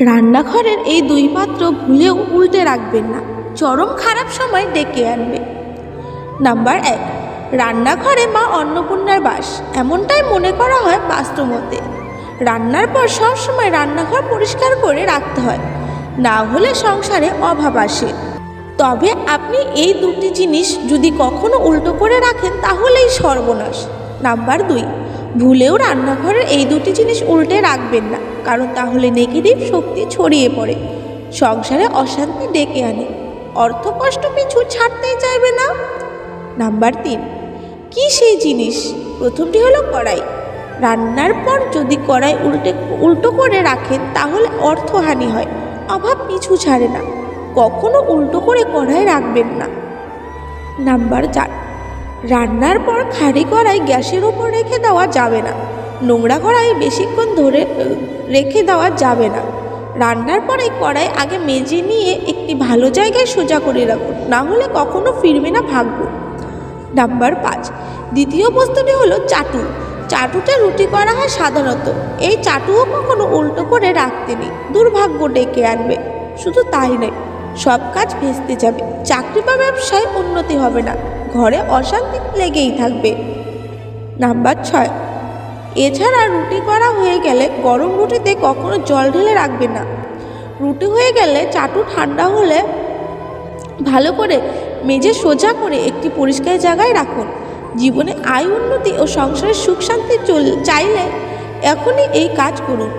রান্নাঘরের এই দুই পাত্র ভুলেও উল্টে রাখবেন না। চরম খারাপ সময় ডেকে আনবে। নাম্বার এক, রান্নাঘরে মা অন্নপূর্ণার বাস। এমনটাই মনে করা হয় বাস্তবতে রান্নার পর সবসময় রান্নাঘর পরিষ্কার করে রাখতে হয়। না হলে সংসারে অভাব আসে। তবে আপনি এই দুটি জিনিস যদি কখনো উল্টো করে রাখেন, তাহলেই সর্বনাশ। নাম্বার দুই, ভুলেও রান্নাঘরের এই দুটি জিনিস উল্টে রাখবেন না। কারণ তাহলে নেগেটিভ শক্তি ছড়িয়ে পড়ে। সংসারে অশান্তি ডেকে আনে। অর্থ কষ্ট পিছু ছাড়তেই চাইবে না। নাম্বার তিন, কি সেই জিনিস? প্রথমটি হলো কড়াই। রান্নার পর যদি কড়াই উল্টে, উল্টো করে রাখেন, তাহলে অর্থহানি হয়। অভাব পিছু ছাড়ে না। কখনো উল্টো করে কড়াই রাখবেন না। নাম্বার চার, রান্নার পর খাড়ি কড়াই গ্যাসের ওপর রেখে দেওয়া যাবে না। নোংরা কড়াই বেশিক্ষণ ধরে রেখে দেওয়া যাবে না। রান্নার পরে কড়াই আগে মেজে নিয়ে একটি ভালো জায়গায় সোজা করে রাখুন, না হলে কখনো ফিরবে না ভাগ্য। নাম্বার পাঁচ, দ্বিতীয় বস্তুটি হলো চাটু। চাটুতে রুটি করা হয় সাধারণত। এই চাটুও কখনো উল্টো করে রাখতে নেই, দুর্ভাগ্য ডেকে আনবে। শুধু তাই নয়, সব কাজ ভেস্তে যাবে। চাকরি বা ব্যবসায় উন্নতি হবে না, ঘরে অশান্তি লেগেই থাকবে। নাম্বার ছয় এছাড়া রুটি করা হয়ে গেলে গরম রুটিতে কখনো জল ঢেলে রাখবে না। রুটি হয়ে গেলে চাটু ঠান্ডা হলে ভালো করে মেঝে সোজা করে একটি পরিষ্কার জায়গায় রাখুন। জীবনে আয়, উন্নতি ও সংসারের সুখ শান্তি চাইলে এখনই এই কাজ করুন।